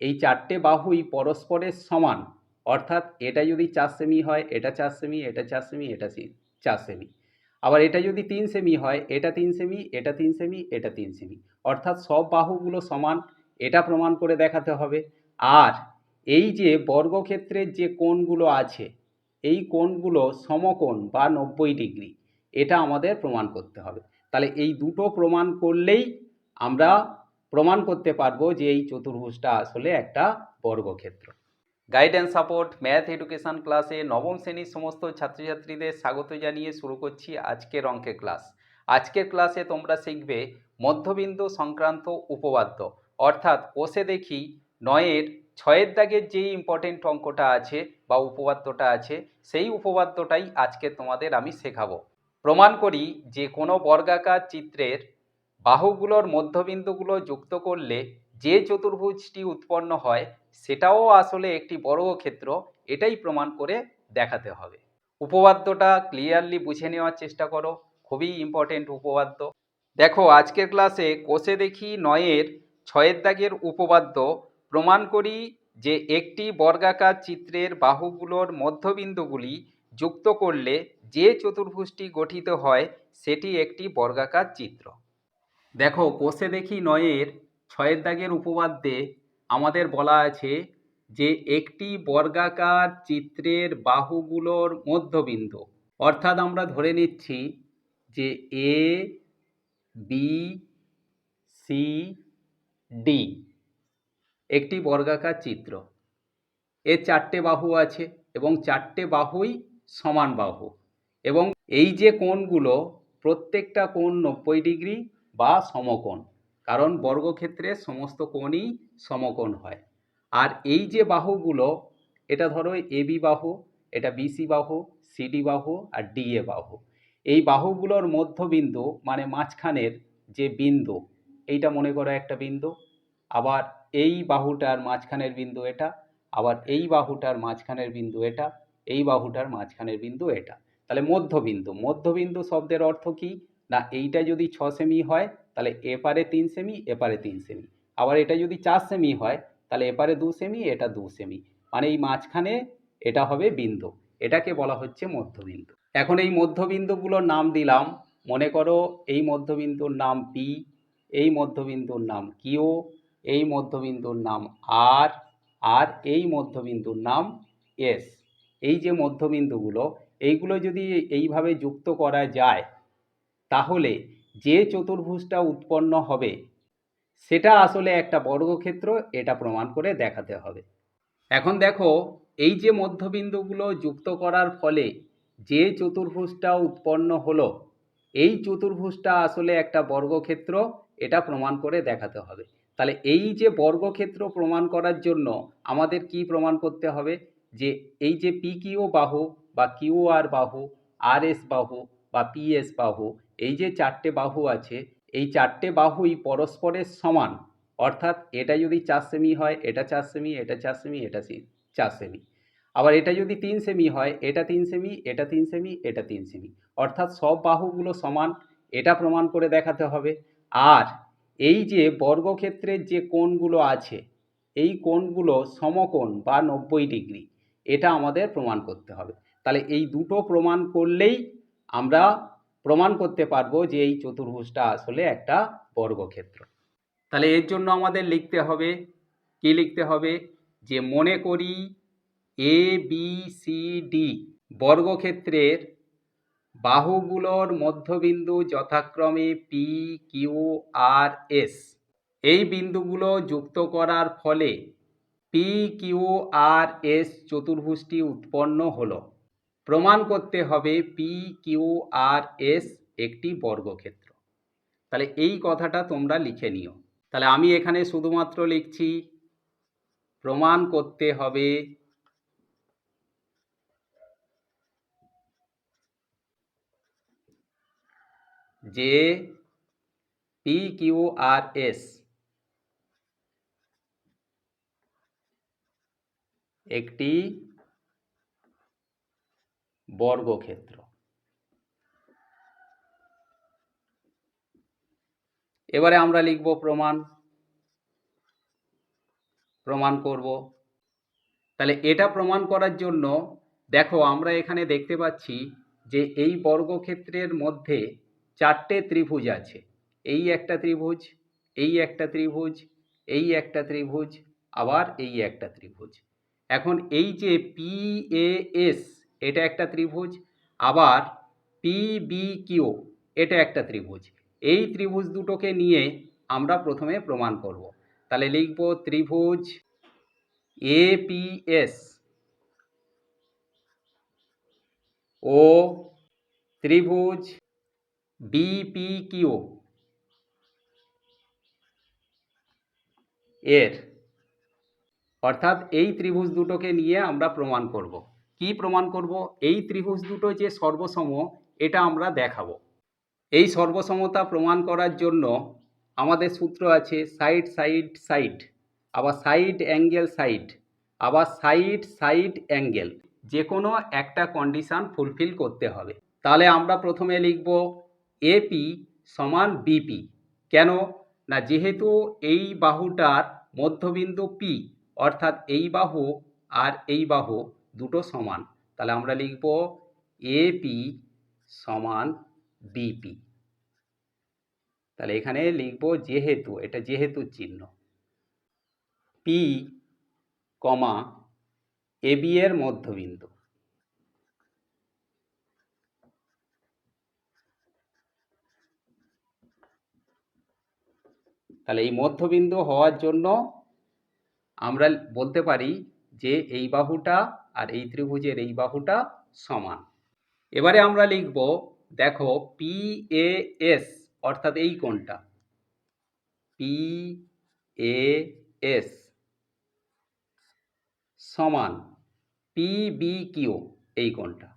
এই চারটে বাহুই পরস্পরের সমান, অর্থাৎ এটা যদি চার সেমি হয়, এটা চার সেমি এটা চার সেমি এটা চার সেমি আবার এটা যদি তিন সেমি হয়, এটা তিন সেমি এটা তিন সেমি এটা তিন সেমি অর্থাৎ সব বাহুগুলো সমান, এটা প্রমাণ করে দেখাতে হবে। আর এই যে বর্গক্ষেত্রের যে কোণগুলো আছে, এই কোণগুলো সমকোণ বা নব্বই ডিগ্রি, এটা আমাদের প্রমাণ করতে হবে। তাহলে এই দুটো প্রমাণ করলেই আমরা প্রমাণ করতে পারব যে এই চতুর্ভুজটা আসলে একটা বর্গক্ষেত্র। গাইডেন্স সাপোর্ট ম্যাথ এডুকেশন ক্লাসে নবম শ্রেণির সমস্ত ছাত্রছাত্রীদের স্বাগত জানিয়ে শুরু করছি আজকের অঙ্কের ক্লাস আজকের ক্লাসে তোমরা শিখবে মধ্যবিন্দু সংক্রান্ত উপপাদ্য। অর্থাৎ কোষে দেখি নয়ের ছয়ের দাগের যেই ইম্পর্টেন্ট অঙ্কটা আছে বা উপপাদ্যটা আছে, সেই উপপাদ্যটাই আজকে তোমাদের আমি শেখাবো। প্রমাণ করি যে কোনো বর্গাকার চিত্রের বাহুগুলোর মধ্যবিন্দুগুলো যুক্ত করলে যে চতুর্ভুজটি উৎপন্ন হয়, সেটাও আসলে একটি বর্গক্ষেত্র এটাই প্রমাণ করে দেখাতে হবে। উপপাদ্যটা ক্লিয়ারলি বুঝে নেওয়ার চেষ্টা করো। খুবই ইম্পর্টেন্ট উপপাদ্য। দেখো, আজকের ক্লাসে কোষে দেখি নয়ের ছয়ের দাগের উপপাদ্য। প্রমাণ করি যে একটি বর্গাকার চিত্রের বাহুগুলোর মধ্যবিন্দুগুলি যুক্ত করলে যে চতুর্ভুজটি গঠিত হয়, সেটি একটি বর্গাকার চিত্র। দেখো, কোষে দেখি নয়ের ছয়ের দাগের উপপাদ্যে আমাদের বলা আছে যে একটি বর্গাকার চিত্রের বাহুগুলোর মধ্যবিন্দু। অর্থাৎ আমরা ধরে নিচ্ছি যে এ বি সি ডি একটি বর্গাকার চিত্র। এর চারটে বাহু আছে এবং চারটে বাহুই সমান বাহু। এবং এই যে কোণগুলো, প্রত্যেকটা কোণ নব্বই ডিগ্রি বা সমকোণ। কারণ বর্গক্ষেত্রে সমস্ত কোণই সমকোণ হয়। আর এই যে বাহুগুলো, এটা ধরো এবি বাহু, এটা বিসি বাহু সিডি বাহু আর ডিএ বাহু। এই বাহুগুলোর মধ্যবিন্দু মানে মাঝখানের যে বিন্দু, এইটা মনে করো একটা বিন্দু। আবার এই বাহুটার মাঝখানের বিন্দু এটা, আবার এই বাহুটার মাঝখানের বিন্দু এটা, এই বাহুটার মাঝখানের বিন্দু এটা। তাহলে মধ্যবিন্দু মধ্যবিন্দু শব্দের অর্থ কি? না, এইটা যদি ছ সেমি হয়, তাহলে এপারে তিন সেমি এপারে তিন সেমি আবার এটা যদি চার সেমি হয়, তাহলে এপারে দু সেমি এটা দু সেমি মানে এই মাঝখানে এটা হবে বিন্দু। এটাকে বলা হচ্ছে মধ্যবিন্দু। এখন এই মধ্যবিন্দুগুলোর নাম দিলাম। মনে করো এই মধ্যবিন্দুর নাম পি এই মধ্যবিন্দুর নাম কিউ এই মধ্যবিন্দুর নাম আর আর এই মধ্যবিন্দুর নাম এস এই যে মধ্যবিন্দুগুলো, এইগুলো যদি এইভাবে যুক্ত করা যায় তাহলে যে চতুর্ভুজটা উৎপন্ন হবে, সেটা আসলে একটা বর্গক্ষেত্র, এটা প্রমাণ করে দেখাতে হবে। এখন দেখো, এই যে মধ্যবিন্দুগুলো যুক্ত করার ফলে যে চতুর্ভুজটা উৎপন্ন হলো, এই চতুর্ভুজটা আসলে একটা বর্গক্ষেত্র, এটা প্রমাণ করে দেখাতে হবে। তাহলে এই যে বর্গক্ষেত্র প্রমাণ করার জন্য আমাদের কি প্রমাণ করতে হবে? যে এই যে পি কিউ বাহু বা কিউ আর বাহু আর এস বাহু বা পি এস বাহু এই যে চারটে বাহু আছে, এই চারটে বাহুই পরস্পরের সমান। অর্থাৎ এটা যদি চার সেমি হয়, এটা চার সেমি, এটা চার সেমি, এটা চার সেমি। আবার এটা যদি তিন সেমি হয়, এটা তিন সেমি, এটা তিন সেমি, এটা তিন সেমি। অর্থাৎ সব বাহুগুলো সমান, এটা প্রমাণ করে দেখাতে হবে। আর এই যে বর্গক্ষেত্রের যে কোণগুলো আছে, এই কোণগুলো সমকোণ বা নব্বই ডিগ্রি, এটা আমাদের প্রমাণ করতে হবে। তাহলে এই দুটো প্রমাণ করলেই আমরা প্রমাণ করতে পারব যে এই চতুর্ভুজটা আসলে একটা বর্গক্ষেত্র। তাহলে এর জন্য আমাদের লিখতে হবে, কি লিখতে হবে? যে মনে করি এ বি সি ডি বর্গক্ষেত্রের বাহুগুলোর মধ্যবিন্দু যথাক্রমে পি কিউ আর এস এই বিন্দুগুলো যুক্ত করার ফলে পি কিউ আর এস চতুর্ভুজটি উৎপন্ন হলো। প্রমাণ করতে হবে পি কিউ আর এস একটি বর্গক্ষেত্র। তাহলে এই কথাটা তোমরা লিখে নিও। তাহলে আমি এখানে শুধুমাত্র লিখছি, প্রমাণ করতে হবে যে পি কিউ আর এস একটি বর্গক্ষেত্র। এবারে আমরা লিখব প্রমাণ। প্রমাণ করব। তাহলে এটা প্রমাণ করার জন্য দেখো আমরা এখানে দেখতে পাচ্ছি যে এই বর্গক্ষেত্রের মধ্যে চারটে ত্রিভুজ আছে। এই একটা ত্রিভুজ, এই একটা ত্রিভুজ, এই একটা ত্রিভুজ, আবার এই একটা ত্রিভুজ। এখন এই যে পি এ এস এটা একটা ত্রিভুজ, আবার পি বি কিউ এটা একটা ত্রিভুজ। এই ত্রিভুজ দুটোকে নিয়ে আমরা প্রথমে প্রমাণ করব। তাহলে লিখব ত্রিভুজ এ পি এস ও ত্রিভুজ বিপি কিউ এর। অর্থাৎ এই ত্রিভুজ দুটোকে নিয়ে আমরা প্রমাণ করব। কি প্রমাণ করব? এই ত্রিভুজ দুটো যে সর্বসম, এটা আমরা দেখাবো। এই সর্বসমতা প্রমাণ করার জন্য আমাদের সূত্র আছে সাইড সাইড সাইড, আবার সাইড, অ্যাঙ্গেল, সাইড, আবার সাইড সাইড, অ্যাঙ্গেল। যে কোনো একটা কন্ডিশান ফুলফিল করতে হবে। তাহলে আমরা প্রথমে লিখব এপি সমান বিপি কেন? না, যেহেতু এই বাহুটার মধ্যবিন্দু পি, অর্থাৎ এই বাহু আর এই বাহু দুটো সমান। তাহলে আমরা লিখব এপি সমান বিপি তাহলে এখানে লিখব যেহেতু, এটা যেহেতু চিহ্ন। পি কমা এবি এর মধ্যবিন্দু। তাহলে এই মধ্যবিন্দু হওয়ার জন্য আমরা বলতে পারি যে এই বাহুটা আর এই ত্রিভুজের এই বাহুটা সমান। এবারে আমরা লিখব, দেখো পি এ এস অর্থাৎ এই কোণটা। পি এ এস সমান পি বি কিউ এই কোণটা।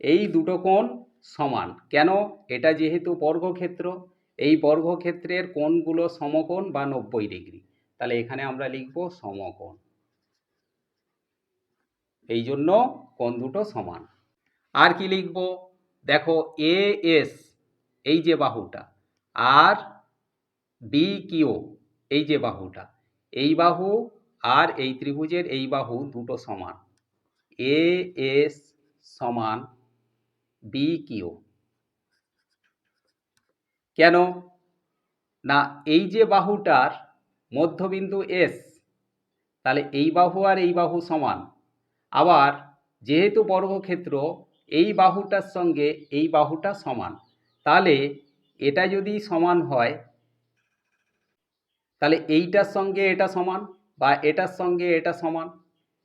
এই দুটো কোণ সমান। কেন? এটা যেহেতু বর্গক্ষেত্র, এই বর্গক্ষেত্রের কোণগুলো সমকোণ বা নব্বই ডিগ্রি। তাহলে এখানে আমরা লিখব সমকোণ। এই জন্য কোণ দুটো সমান। আর কি লিখব? দেখো এ এস এই যে বাহুটা, আর বি কিউ এই যে বাহুটা, এই বাহু আর এই ত্রিভুজের এই বাহু দুটো সমান। এ এস সমান বি কিউ কেন? না, এই যে বাহুটার মধ্যবিন্দু এস তাহলে এই বাহু আর এই বাহু সমান। আবার যেহেতু বর্গক্ষেত্র, এই বাহুটার সঙ্গে এই বাহুটা সমান। তাহলে এটা যদি সমান হয়, তাহলে এইটার সঙ্গে এটা সমান বা এটার সঙ্গে এটা সমান,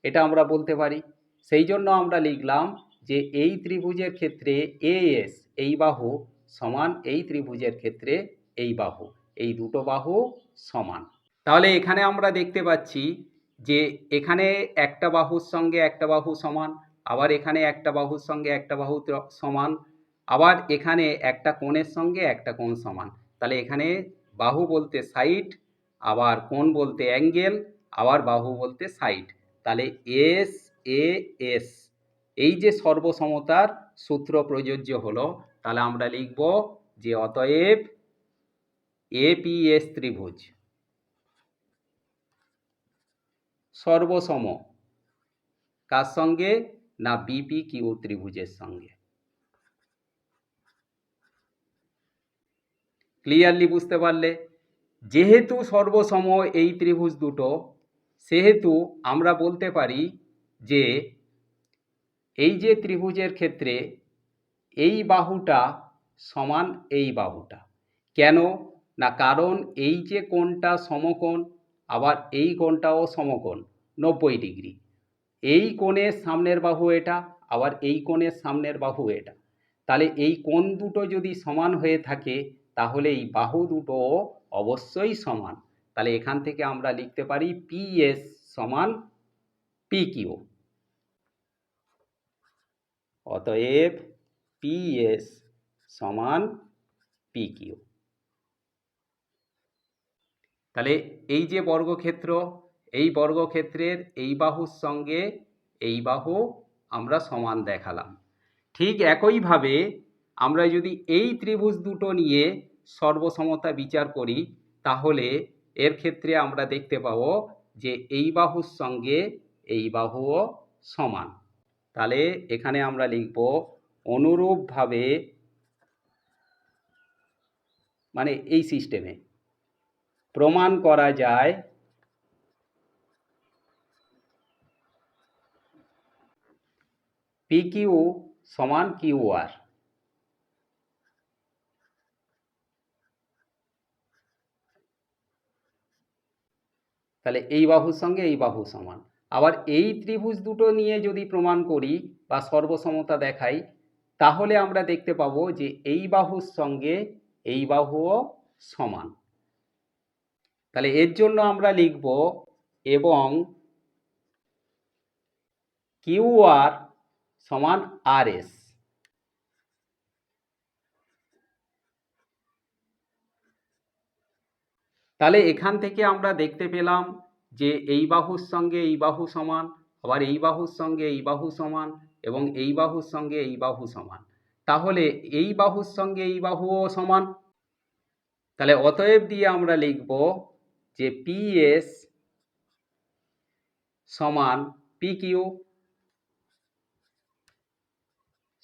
এটা আমরা বলতে পারি। সেই জন্য আমরা লিখলাম যে এই ত্রিভুজের ক্ষেত্রে এ এস এই বাহু সমান এই ত্রিভুজের ক্ষেত্রে এই বাহু। এই দুটো বাহু সমান। তাহলে এখানে আমরা দেখতে পাচ্ছি যে এখানে একটা বাহুর সঙ্গে একটা বাহু সমান, আবার এখানে একটা বাহুর সঙ্গে একটা বাহু সমান, আবার এখানে একটা কোণের সঙ্গে একটা কোণ সমান। তাহলে এখানে বাহু বলতে সাইড আবার কোণ বলতে অ্যাঙ্গেল, আবার বাহু বলতে সাইড তাহলে এস, এ, এস, এই যে সর্বসমতার সূত্র প্রযোজ্য হলো, তাহলে আমরা লিখব যে অতএব এপিএস ত্রিভুজ। সর্বসম। কার সঙ্গে? না বিপি কিউ ত্রিভুজের সঙ্গে? ক্লিয়ারলি বুঝতে পারলে? যেহেতু সর্বসম এই ত্রিভুজ দুটো, সেহেতু আমরা বলতে পারি যে এই যে ত্রিভুজের ক্ষেত্রে এই বাহুটা সমান এই বাহুটা। কেন? না কারণ এই যে কোণটা সমকোণ আবার এই কোণটাও সমকোণ, নব্বই ডিগ্রি। এই কোণের সামনের বাহু এটা, আবার এই কোণের সামনের বাহু এটা। তাহলে এই কোণ দুটো যদি সমান হয়ে থাকে, তাহলে এই বাহু দুটো অবশ্যই সমান। তাহলে এখান থেকে আমরা লিখতে পারি পি এস সমান পি কিউ অতএব পি এস সমান পি কিউ তাহলে এই যে বর্গক্ষেত্র, এই বর্গক্ষেত্রের এই বাহুর সঙ্গে এই বাহু আমরা সমান দেখালাম। ঠিক একইভাবে আমরা যদি এই ত্রিভুজ দুটো নিয়ে সর্বসমতা বিচার করি, তাহলে এর ক্ষেত্রে আমরা দেখতে পাবো যে এই বাহুর সঙ্গে এই বাহুও সমান। তাহলে এখানে আমরা লিখব অনুরূপভাবে মানে এই সিস্টেমে প্রমাণ করা যায়। পি কিউ সমান কিউ আর তাহলে এই বাহুর সঙ্গে এই বাহু সমান। আবার এই ত্রিভুজ দুটো নিয়ে যদি প্রমাণ করি বা সর্বসমতা দেখাই, তাহলে আমরা দেখতে পাবো যে এই বাহুর সঙ্গে এই বাহুও সমান। তাহলে এর জন্য আমরা লিখব এবং কিউ আর সমান আর এস। তাহলে এখান থেকে আমরা দেখতে পেলাম যে এই বাহুর সঙ্গে এই বাহু সমান, আবার এই বাহুর সঙ্গে এই বাহু সমান এবং এই বাহুর সঙ্গে এই বাহু সমান। তাহলে এই বাহুর সঙ্গে এই বাহুও সমান। তাহলে অতএব দিয়ে আমরা লিখব যে পি এস সমান পি কিউ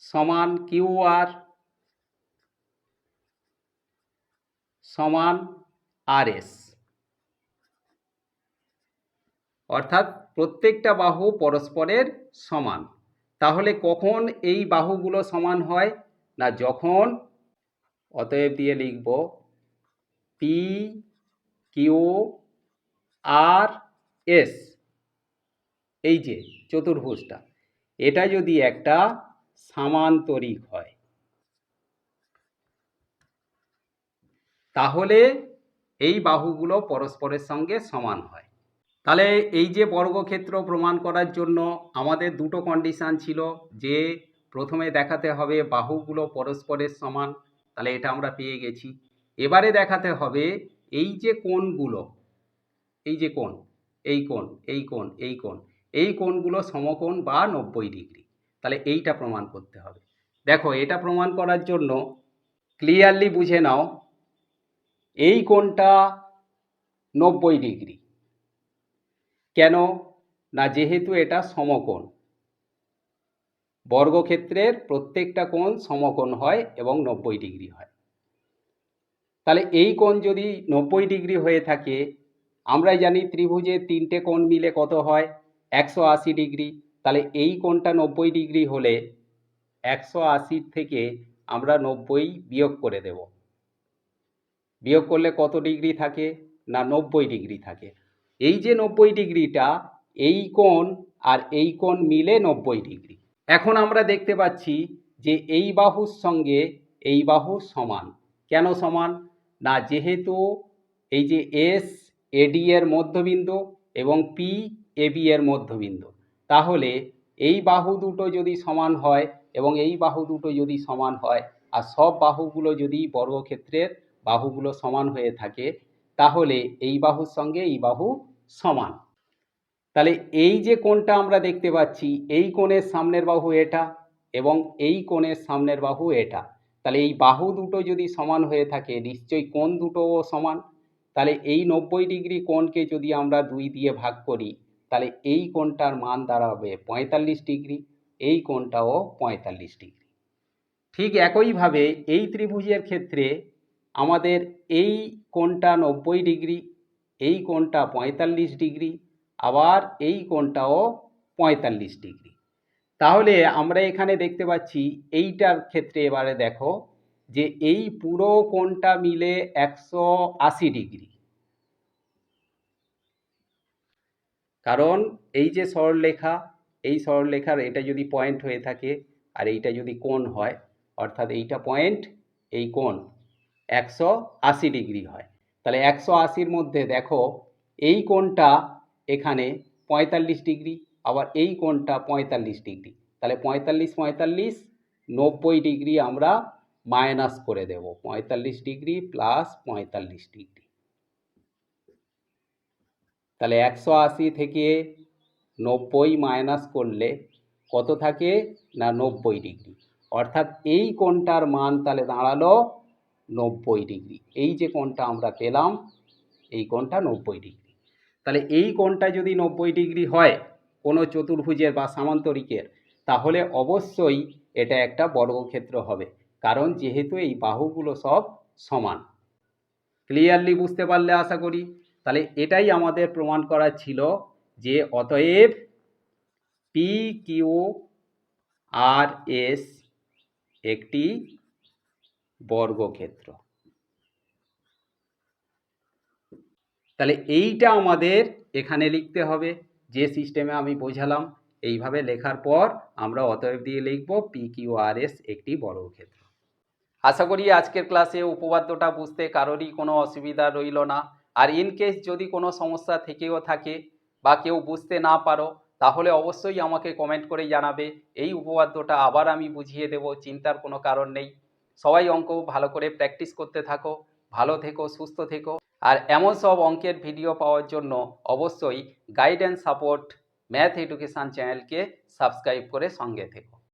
সমান কিউ আর সমান আর এস অর্থাৎ প্রত্যেকটা বাহু পরস্পরের সমান। তাহলে কখন এই বাহুগুলো সমান হয়? না যখন? অতএব দিয়ে লিখব পি কিউ আর এস। এই যে চতুর্ভুজটা, এটা যদি একটা সামান্তরিক হয়, তাহলে এই বাহুগুলো পরস্পরের সঙ্গে সমান হয়। তাহলে এই যে বর্গক্ষেত্র প্রমাণ করার জন্য আমাদের দুটো কন্ডিশান ছিল, যে প্রথমে দেখাতে হবে বাহুগুলো পরস্পরের সমান, তাহলে এটা আমরা পেয়ে গেছি। এবারে দেখাতে হবে এই যে কোণগুলো, এই যে কোণ, এই কোণ এই কোণ এই কোণ, এই কোণগুলো সমকোণ বা নব্বই ডিগ্রি। তাহলে এইটা প্রমাণ করতে হবে। দেখো, এটা প্রমাণ করার জন্য ক্লিয়ারলি বুঝে নাও, এই কোণটা নব্বই ডিগ্রি। কেন? না, যেহেতু এটা সমকোণ। বর্গক্ষেত্রের প্রত্যেকটা কোণ সমকোণ হয় এবং নব্বই ডিগ্রি হয়। তাহলে এই কোণ যদি নব্বই ডিগ্রি হয়ে থাকে, আমরাই জানি ত্রিভুজের তিনটে কোণ মিলে কত হয়? একশো আশি ডিগ্রি। তাহলে এই কোণটা নব্বই ডিগ্রি হলে একশো আশির থেকে আমরা নব্বই বিয়োগ করে দেব। বিয়োগ করলে কত ডিগ্রি থাকে? না, নব্বই ডিগ্রি থাকে। এই যে নব্বই ডিগ্রিটা, এই কোণ আর এই কোণ মিলে নব্বই ডিগ্রি। এখন আমরা দেখতে পাচ্ছি যে এই বাহুর সঙ্গে এই বাহু সমান। কেন সমান? না, যেহেতু এই যে এস এডি এর মধ্যবিন্দু এবং পি এবি এর মধ্যবিন্দু, তাহলে এই বাহু দুটো যদি সমান হয় এবং এই বাহু দুটো যদি সমান হয় আর সব বাহুগুলো যদি বর্গক্ষেত্রের বাহুগুলো সমান হয়ে থাকে, তাহলে এই বাহুর সঙ্গে এই বাহু সমান। তাহলে এই যে কোণটা আমরা দেখতে পাচ্ছি, এই কোণের সামনের বাহু এটা এবং এই কোণের সামনের বাহু এটা। তাহলে এই বাহু দুটো যদি সমান হয়ে থাকে, নিশ্চয়ই কোণ দুটোও সমান। তাহলে এই নব্বই ডিগ্রি কোণকে যদি আমরা দুই দিয়ে ভাগ করি, তাহলে এই কোণটার মান দাঁড়াবে পঁয়তাল্লিশ ডিগ্রি, এই কোণটাও পঁয়তাল্লিশ ডিগ্রি। ঠিক একইভাবে এই ত্রিভুজের ক্ষেত্রে আমাদের এই কোণটা নব্বই ডিগ্রি, এই কোণটা পঁয়তাল্লিশ ডিগ্রি, আবার এই কোণটাও পঁয়তাল্লিশ ডিগ্রি। তাহলে আমরা এখানে দেখতে পাচ্ছি এইটার ক্ষেত্রে এবারে দেখো যে এই পুরো কোণটা মিলে একশো আশি ডিগ্রি। কারণ এই যে সরলরেখা, এই সরলরেখার এটা যদি পয়েন্ট হয়ে থাকে আর এইটা যদি কোণ হয়, অর্থাৎ এইটা পয়েন্ট, এই কোণ একশো আশি ডিগ্রি হয়। তাহলে একশো আশির মধ্যে দেখো এই কোণটা এখানে পঁয়তাল্লিশ ডিগ্রি আবার এই কোণটা পঁয়তাল্লিশ ডিগ্রি। তাহলে পঁয়তাল্লিশ পঁয়তাল্লিশ, নব্বই ডিগ্রি আমরা মাইনাস করে দেব। পঁয়তাল্লিশ ডিগ্রি প্লাস পঁয়তাল্লিশ ডিগ্রি। তাহলে একশো আশি থেকে নব্বই মাইনাস করলে কত থাকে? না, নব্বই ডিগ্রি। অর্থাৎ এই কোণটার মান তাহলে দাঁড়াল নব্বই ডিগ্রি। এই যে কোণটা আমরা পেলাম, এই কোণটা নব্বই ডিগ্রি। তাহলে এই কোণটা যদি নব্বই ডিগ্রি হয় কোনো চতুর্ভুজের বা সামান্তরিকের, তাহলে অবশ্যই এটা একটা বর্গক্ষেত্র হবে, কারণ যেহেতু এই বাহুগুলো সব সমান। ক্লিয়ারলি বুঝতে পারলে আশা করি? তাহলে এটাই আমাদের প্রমাণ করার ছিল যে অতএব পি কিউ আর এস একটি বর্গক্ষেত্র। তাহলে এইটা আমাদের এখানে লিখতে হবে। যে সিস্টেমে আমি বোঝালাম, এইভাবে লেখার পর আমরা অতএব দিয়ে লিখব পি কিউ আর এস একটি বর্গক্ষেত্র আশা করি আজকের ক্লাসে উপপাদ্যটা বুঝতে কারোরই কোনো অসুবিধা রইল না। আর ইন কেস যদি কোনো সমস্যা থেকেও থাকে বা কেউ বুঝতে না পারো, তাহলে অবশ্যই আমাকে কমেন্ট করে জানাবে। এই উপপাদ্যটা আবার আমি বুঝিয়ে দেব, চিন্তার কোনো কারণ নেই। সবাই অঙ্ক ভালো করে প্র্যাকটিস করতে থাকো। ভালো থেকো, সুস্থ থেকো। আর এমন সব অঙ্কের ভিডিও পাওয়ার জন্য অবশ্যই guide and support math education চ্যানেলকে সাবস্ক্রাইব করে সঙ্গে থেকো।